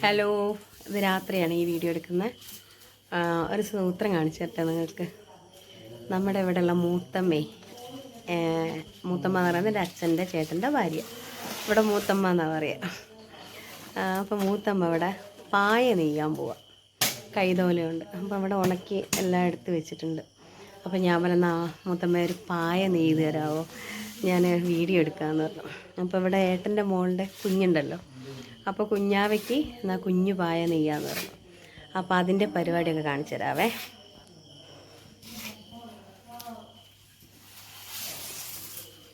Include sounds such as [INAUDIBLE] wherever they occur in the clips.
Hello ഇത് രാത്രിയാണ് ഈ വീഡിയോ എടുക്കുന്നത്. ഒരു സൂത്രം കാണിച്ചു തരട്ടെ നിങ്ങൾക്ക്. നമ്മുടെ ഇവിടെയുള്ള മൂത്തമ്മേ മൂത്തമ്മ എന്ന് പറയുന്നത് എന്റെ അച്ഛന്റെ ചേട്ടന്റെ ഭാര്യ. ഇവിടെ മൂത്തമ്മ എന്നാണ് പറയുക അപ്പോൾ മൂത്തമ്മ ഇവിടെ പായ നെയ്യാൻ പോവാം. കൈതോലയുണ്ട്. അപ്പോൾ അവിടെ ഉണക്കി എല്ലാം എടുത്ത് വെച്ചിട്ടുണ്ട്. അപ്പോൾ ഞാൻ പറഞ്ഞ മൂത്തമ്മ ഒരു പായ നെയ്ത് തരാമോ ഞാൻ വീഡിയോ എടുക്കാമെന്ന് പറഞ്ഞു. അപ്പോൾ ഇവിടെ ഏട്ടന്റെ മോളുടെ കുഞ്ഞുണ്ടല്ലോ. അപ്പോൾ കുഞ്ഞാവയ്ക്ക് എന്നാൽ കുഞ്ഞു പായ നെയ്യാന്ന് പറഞ്ഞു. അപ്പോൾ അതിന്റെ പരിപാടിയൊക്കെ കാണിച്ചു തരാവേ.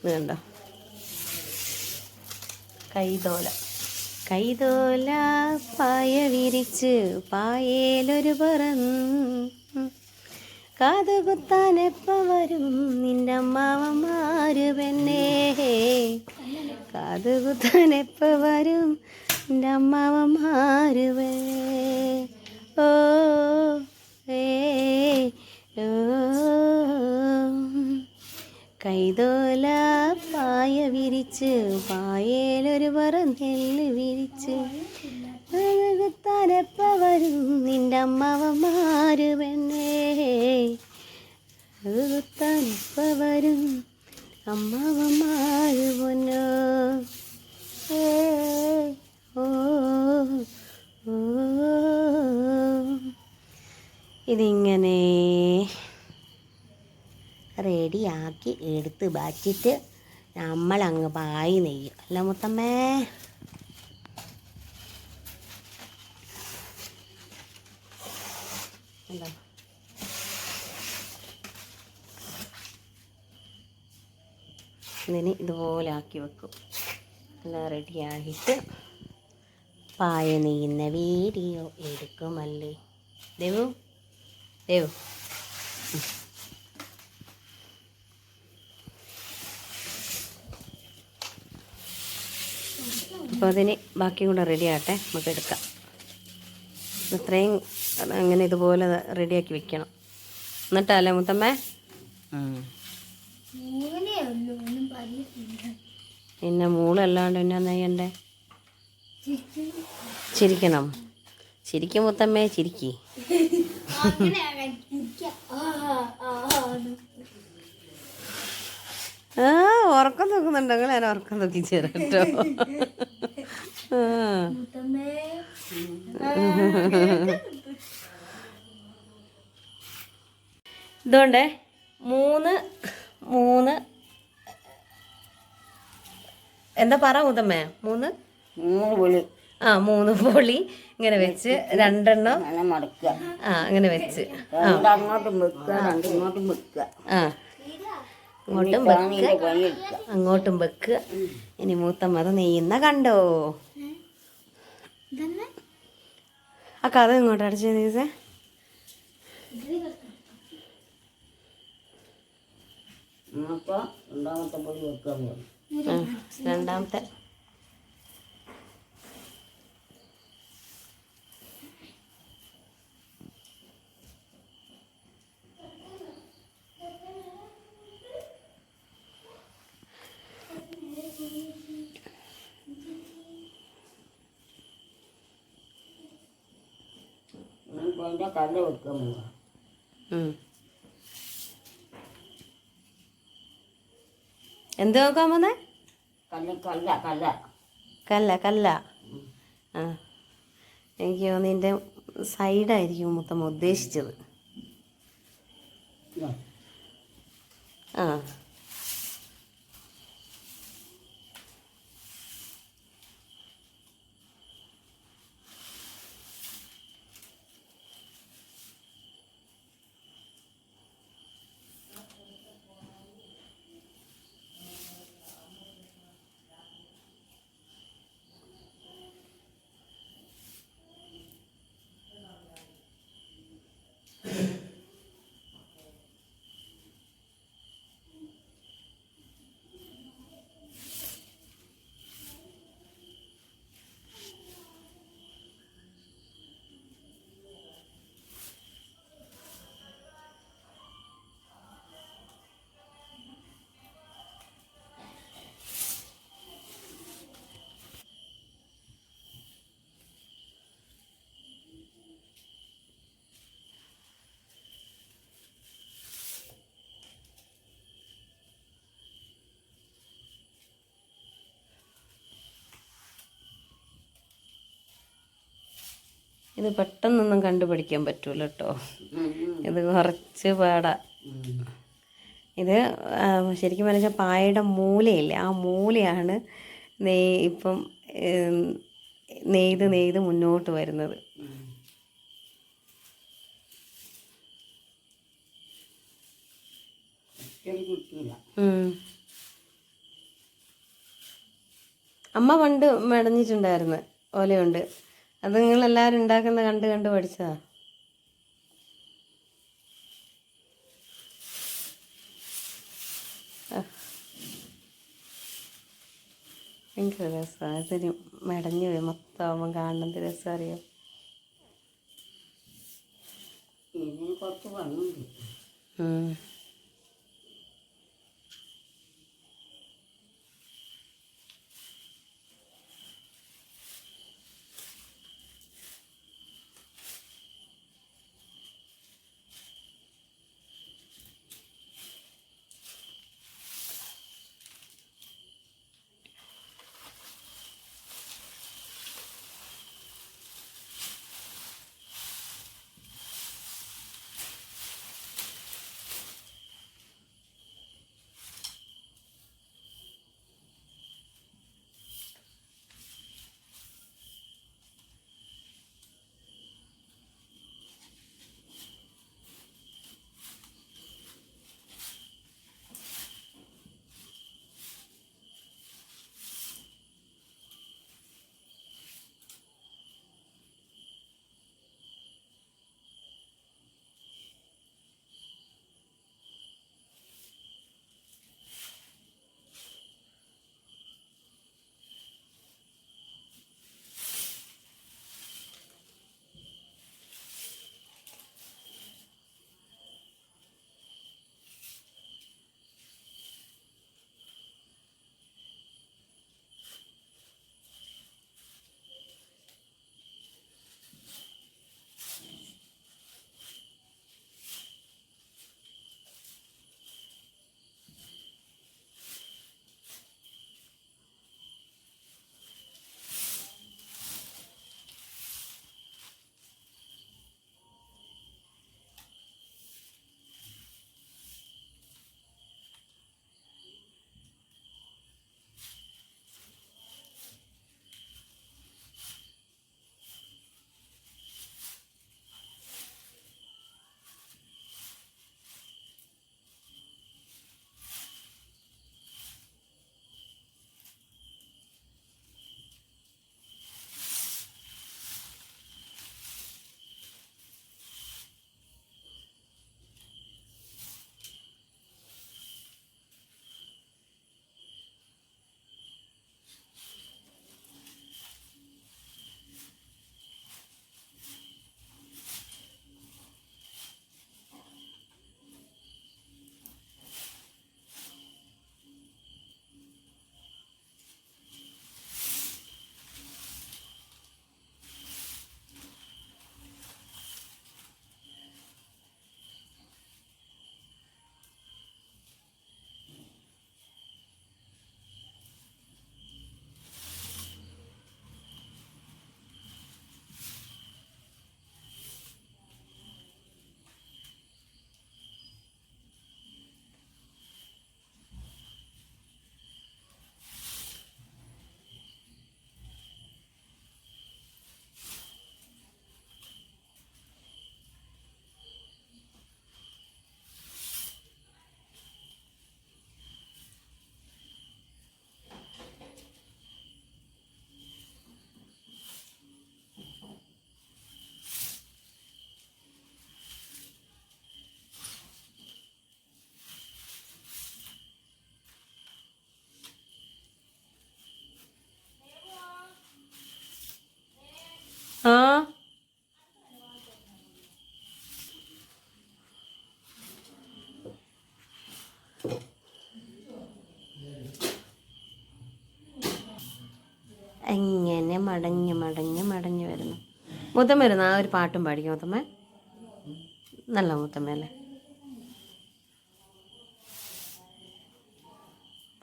കണ്ടോ? കൈതോല. കൈതോല പായ വിരിച്ച് പായേലൊരു പറന്ന് കാതുകുത്താൻ എപ്പം വരും നിന്റെ അമ്മാവന്മാര് പെണ്ണേ. കാതുകുത്താൻ എപ്പം വരും നിന്റെ അമ്മാവ മാറുവേ ഓ ഏ ഓ. കൈതോല പായ വിരിച്ച് പായേലൊരു പറ നെല്ല് വിരിച്ച്. തലപ്പ വരും നിന്റെ അമ്മാവ മാറുവെന്നേ തലപ്പ വരും അമ്മാവ പൊന്നോ ഏ, ഓ ഓ ഇതിങ്ങനെ റെഡിയാക്കി എടുത്ത് വച്ചിട്ട് നമ്മളങ്ങ് പായി നെയ്യും. അല്ല മുത്തമ്മേ? കണ്ടോ? ഇതിന് ഇതുപോലെ ആക്കി വെക്കും. എല്ലാം റെഡിയായിട്ട് പായ നെയ്യുന്ന വീഡിയോ എടുക്കുമല്ലേ? ദേവു? ദേവു അപ്പോൾ അതിന് ബാക്കിയും കൂടെ റെഡി ആകട്ടെ. നമുക്ക് എടുക്കാം. ഇത്രയും അങ്ങനെ ഇതുപോലെ റെഡിയാക്കി വെക്കണം. എന്നിട്ടല്ലേ മുത്തമ്മേ? പിന്നെ മൂളല്ലാണ്ട് പിന്നെ നെയ്യണ്ടേ ചിരിക്കണം. ചിരിക്കും മുത്തമ്മേ ചിരിക്കി. ആ ഉറക്കം നോക്കുന്നുണ്ടെങ്കിൽ ഞാൻ ഉറക്കം നോക്കി ചേരട്ടോ ഇതുകൊണ്ട് മൂന്ന് മൂന്ന്. എന്താ പറ മുത്തമ്മേ? മൂന്ന്? മൂന്ന് പുളി. ആ മൂന്ന് പൊളി ഇങ്ങനെ വെച്ച് രണ്ടെണ്ണം. മടക്കുക. ആ അങ്ങനെ വെച്ച്. രണ്ടങ്ങോട്ടും വെക്കുക ആ. അങ്ങോട്ടും അങ്ങോട്ടും വെക്കുക ഇനി മൂത്ത മത നെയ്യുന്ന കണ്ടോ? ആ കഥ ഇങ്ങോട്ട് അടിച്ചു ദിവസേ രണ്ടാമത്തെ പൊടി വെക്കുക എന്ന് പറഞ്ഞു ആ രണ്ടാമത്തെ എന്നിട്ട് അതിന്റെ കല്ല് ഉം. എന്ത് നോക്കാൻ പോന്നെ? കല്ല് കല്ല കല്ല. കല്ല കല്ല. ആ. എനിക്ക് തോന്നുന്നു ഇതിന്റെ സൈഡായിരിക്കും മൊത്തം ഉദ്ദേശിച്ചത്. ആ. ഇത് പെട്ടെന്നൊന്നും കണ്ടുപിടിക്കാൻ പറ്റൂല കേട്ടോ ഇത് കുറച്ച് പാടാ. ഇത് ശരിക്കും പറഞ്ഞാൽ പായയുടെ മൂലയില്ലേ? ആ മൂലയാണ് നെയ് ഇപ്പം നെയ്ത് നെയ്ത് മുന്നോട്ട് വരുന്നത്. അമ്മ പണ്ട് മെടഞ്ഞിട്ടുണ്ടായിരുന്നു. ഓലയുണ്ട്. അത് നിങ്ങളെല്ലാവരും ഉണ്ടാക്കുന്ന കണ്ട് കണ്ട് പഠിച്ചതാ. ഭയങ്കര രസമാണ് ഇതൊരു മെടഞ്ഞു പോയി. മൊത്തം ആവുമ്പോൾ കാണുന്നത് രസം അറിയാം. കുറച്ച് പണിയുണ്ട് എങ്ങനെ മടങ്ങി മടങ്ങി മടങ്ങി വരുന്നു. മുത്തമ്മ വരുന്നു. ആ ഒരു പാട്ടും പാടിക്കും മുത്തമ്മ? നല്ല മുത്തമ്മ അല്ലേ?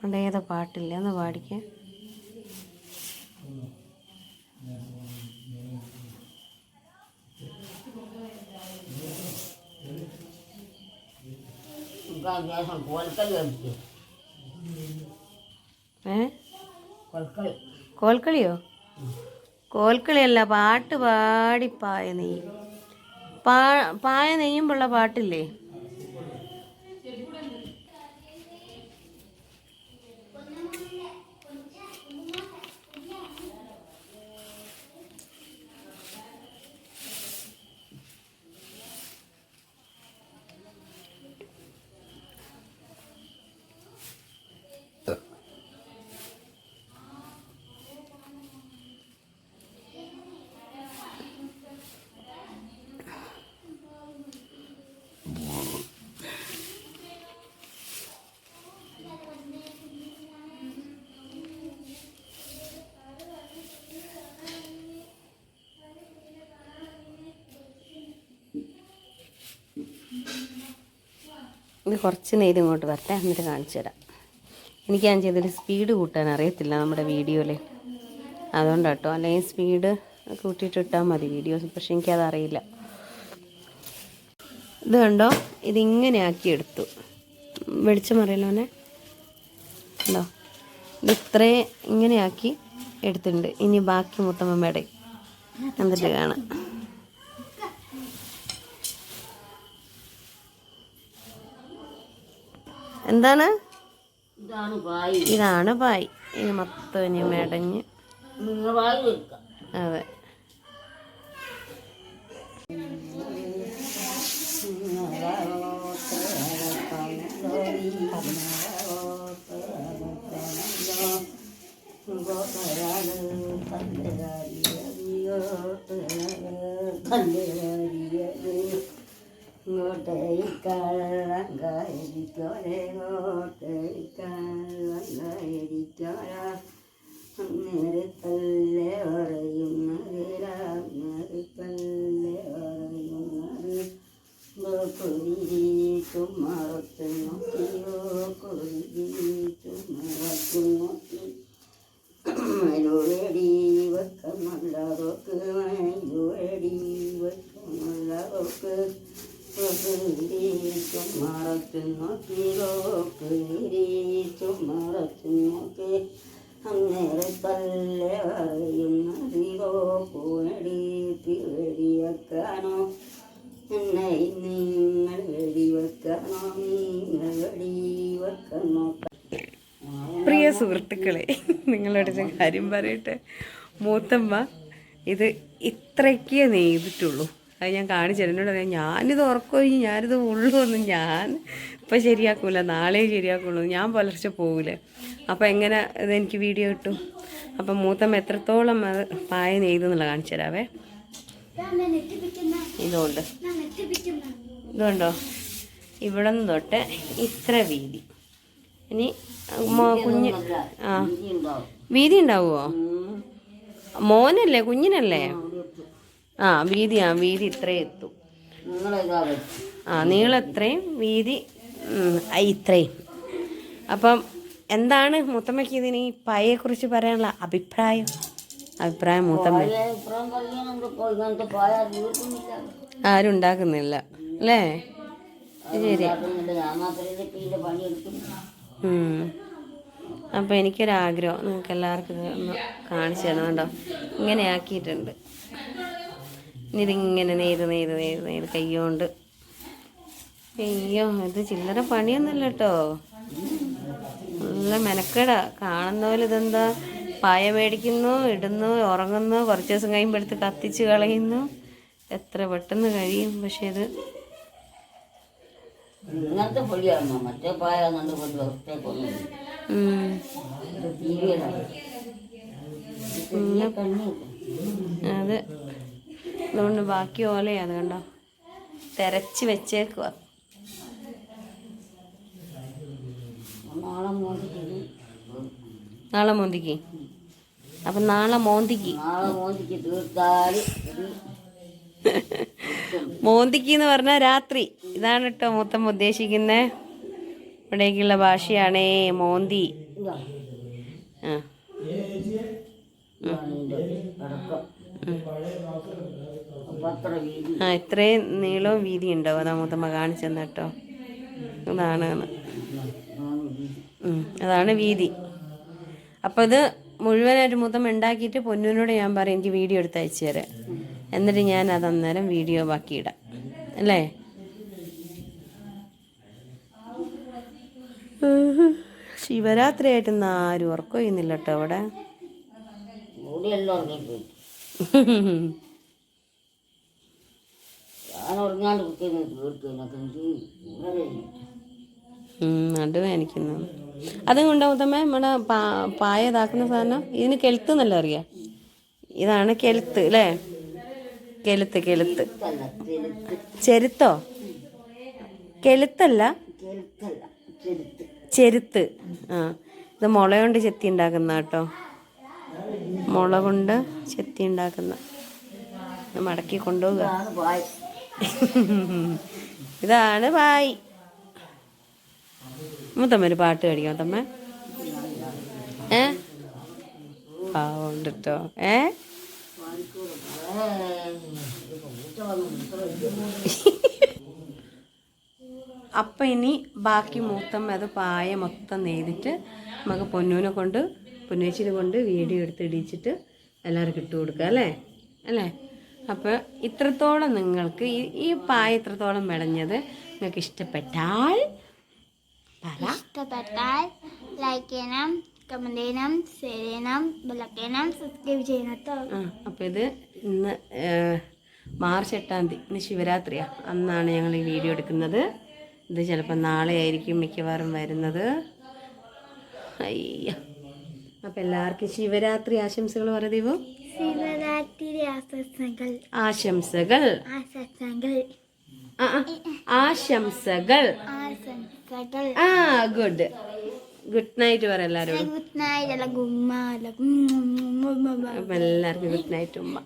പണ്ട് ഏതോ പാട്ടില്ല? ഒന്ന് പാടിക്കേ. ഇപ്രാവശ്യം കോൽക്കളി കളിച്ചു ഏ? കോൽക്കളി. കോൽക്കളിയോ? കോൽക്കളിയല്ല പാട്ട് പാടി പായ നെയ്യും. പാ പായ നെയ്യുമ്പോഴുള്ള പാട്ടില്ലേ? ഇത് കുറച്ച് നേരം ഇങ്ങോട്ട് വരട്ടെ എന്നിട്ട് കാണിച്ചു തരാം. എനിക്ക് ഞാൻ ചെയ്തൊരു സ്പീഡ് കൂട്ടാൻ അറിയത്തില്ല നമ്മുടെ വീഡിയോയിൽ അതുകൊണ്ടാട്ടോ അല്ലെങ്കിൽ സ്പീഡ് കൂട്ടിയിട്ട് ഇട്ടാൽ മതി വീഡിയോസ് പക്ഷെ എനിക്കതറിയില്ല. ഇത് കണ്ടോ? ഇതിങ്ങനെ ആക്കിയെടുത്തു വെളിച്ചം അറിയലോനെ ഉണ്ടോ ഇത് ഇത്രയും ഇങ്ങനെയാക്കി എടുത്തിട്ടുണ്ട്. ഇനി ബാക്കി മുത്തമ്മയുടെ എന്നിട്ട് കാണാം. എന്താണ്? ഇതാണ് പായി ഇനി മൊത്തം ഇനി മെടഞ്ഞ്. അതെ. പായി വെക്കാം അതെ നേരത്തല്ലേ പറയുന്നത് നേരത്തല്ലേ പറയുന്നത് കൊതിരീറ്റും മറത്തും നോക്കിയോ നിങ്ങളോട് ഒരു കാര്യം പറയട്ടെ. മൂത്തമ്മ ഇത് ഇത്രയ്ക്കേ നെയ്തിട്ടുള്ളൂ. അത് ഞാൻ കാണിച്ചു. എന്നോട് പറയാം ഞാനിത് ഉറക്കമൊഴി ഞാനിത് ഉള്ളൂ എന്ന് ഞാൻ ഇപ്പം ശരിയാക്കൂല. നാളെ ശരിയാക്കുള്ളൂ. ഞാൻ പുലർച്ചെ പോകില്ല അപ്പം എങ്ങനെ ഇത് എനിക്ക് വീഡിയോ കിട്ടും? അപ്പം മൂത്തമ്മ എത്രത്തോളം അത് പായ നെയ്തെന്നുള്ള കാണിച്ചു തരാവേ. ഇതുകൊണ്ട് ഇതുകൊണ്ടോ ഇവിടെ നിന്ന് തൊട്ട് ഇത്ര വീതി. ഇനി കുഞ്ഞ് ആ. വീതി ഉണ്ടാവുമോ മോനല്ലേ കുഞ്ഞിനല്ലേ? ആ വീതി ആ വീതി ഇത്രയും എത്തും. ആ നീളം ഇത്രയും വീതി ഇത്രയും. അപ്പം എന്താണ് മുത്തമ്മയ്ക്ക് ഇതിന് ഈ പായയെക്കുറിച്ച് പറയാനുള്ള അഭിപ്രായം? അഭിപ്രായം മുത്തമ്മ. ആരും ഉണ്ടാക്കുന്നില്ല. അല്ലേ? ശരി. അപ്പോൾ എനിക്കൊരാഗ്രഹം നിങ്ങൾക്ക് എല്ലാവർക്കും ഒന്ന് കാണിച്ചു തരണം കേട്ടോ. ഇങ്ങനെ ആക്കിയിട്ടുണ്ട്. ഇനി ഇതിങ്ങനെ നെയ്ത് നെയ്ത് നെയ്ത് നെയ്ത് കൈകൊണ്ട് അയ്യോ ഇത് ചില്ലറ പണിയൊന്നുമില്ല കേട്ടോ. നല്ല മെനക്കേടാ. കാണുന്ന പോലെ ഇതെന്താ? പായ മേടിക്കുന്നു ഇടുന്നു ഉറങ്ങുന്നു കുറച്ച് ദിവസം കഴിയുമ്പോഴത്ത് കത്തിച്ച് കളയുന്നു. എത്ര പെട്ടെന്ന് കഴിയും. പക്ഷേ ഇത് ഇങ്ങനത്തെ പൊടിയാണോ മറ്റേ പായ പൊടി കണ്ണി അത്. അതുകൊണ്ട് ബാക്കി ഓലയാ അത് കണ്ടോ? തെരച്ച് വെച്ചേക്കുക നാളെ മോന്തിക്ക് അപ്പൊ നാളെ മോന്തിക്ക്. നാളെ മോന്തിക്ക് തീർത്താൽ [LAUGHS] മോന്തിക്ക് എന്ന് പറഞ്ഞാൽ രാത്രി. ഇതാണ് കേട്ടോ മൊത്തം ഉദ്ദേശിക്കുന്നത് ഇവിടേക്കുള്ള ഭാഷയാണേ മോന്തി. ആ. അപ്പം ഇത്രയും നീളവും വീതി ഉണ്ടാവും. അതാ മുത്തമ്മ കാണിച്ചെന്ന് കേട്ടോ. അതാണ് അതാണ് വീതി. അപ്പോൾ ഇത് മുഴുവനായിട്ട് മൊത്തം ഉണ്ടാക്കിയിട്ട് പൊന്നൂനോട് ഞാൻ പറയും എനിക്ക് വീഡിയോ എടുത്ത് അയച്ചു തരാം എന്നിട്ട് ഞാൻ അത് അന്നേരം വീഡിയോ ബാക്കിയിടാം. അല്ലേ? ശിവരാത്രി ആയിട്ട് ഇന്ന് ആരും ഉറക്കം ചെയ്യുന്നില്ല കേട്ടോ അവിടെ നടുവേനിക്കുന്നു അതും കൊണ്ടാ തമ്മേ നമ്മുടെ പായ ഇതാക്കുന്ന സാധനം ഇതിന് കെളുത്ത് എന്നല്ല അറിയാം? ഇതാണ് കെളുത്ത് അല്ലേ? കെളുത്ത് അല്ല ചെരുത്ത്? ചെരുത്തല്ല ചെരുത്ത്. ആ. ഇത് മുള കൊണ്ട് ചെത്തി ഉണ്ടാക്കുന്ന കേട്ടോ. മുള കൊണ്ട് ചെത്തി ഉണ്ടാക്കുന്ന. മടക്കി കൊണ്ടുപോവുക. ഇതാണ് വായി മുത്തമ്മ ഒരു പാട്ട് കഴിക്കാം മുത്തമ്മ ഏ? പാവുണ്ട് ഏ? [LAUGHS] അപ്പം ഇനി ബാക്കി മൊത്തം അത് പായ മൊത്തം നെയ്തിട്ട് നമുക്ക് പൊന്നൂനെ കൊണ്ട് പൊന്നേച്ചിനെ കൊണ്ട് വീഡിയോ എടുത്ത് ഇടിച്ചിട്ട് എല്ലാവർക്കും ഇട്ട് കൊടുക്കുക അല്ലേ? അല്ലേ? അപ്പോൾ ഇത്രത്തോളം നിങ്ങൾക്ക് ഈ ഈ പായ ഇത്രത്തോളം വിളഞ്ഞത് നിങ്ങൾക്ക് ഇഷ്ടപ്പെട്ടാൽ ഇഷ്ടപ്പെട്ടാൽ ലൈക്ക് ചെയ്യണം. കമന്റ് ചെയ്യണം ഷെയർ ചെയ്യണം സബ്സ്ക്രൈബ് ചെയ്യണം കേട്ടോ ആ അപ്പോൾ ഇത് ഇന്ന് മാർച്ച് എട്ടാം തീയതി ഇന്ന് ശിവരാത്രിയാണ് അന്നാണ് ഞങ്ങൾ ഈ വീഡിയോ എടുക്കുന്നത്. ഇത് ചിലപ്പോൾ നാളെ ആയിരിക്കും മിക്കവാറും വരുന്നത്. അയ്യ. അപ്പോൾ എല്ലാവർക്കും ശിവരാത്രി ആശംസകൾ പറയുമോ ശിവരാത്രി ആശംസകൾ. ആശംസകൾ. ആശംസകൾ. ആശംസകൾ. ആ ഗുഡ്. ഗുഡ് നൈറ്റ് പറ എല്ലാവരും ഗുഡ് നൈറ്റ് അല്ല ഗുമ്മ അല്ല അപ്പം എല്ലാവർക്കും ഗുഡ് നൈറ്റ് ഉമ്മ.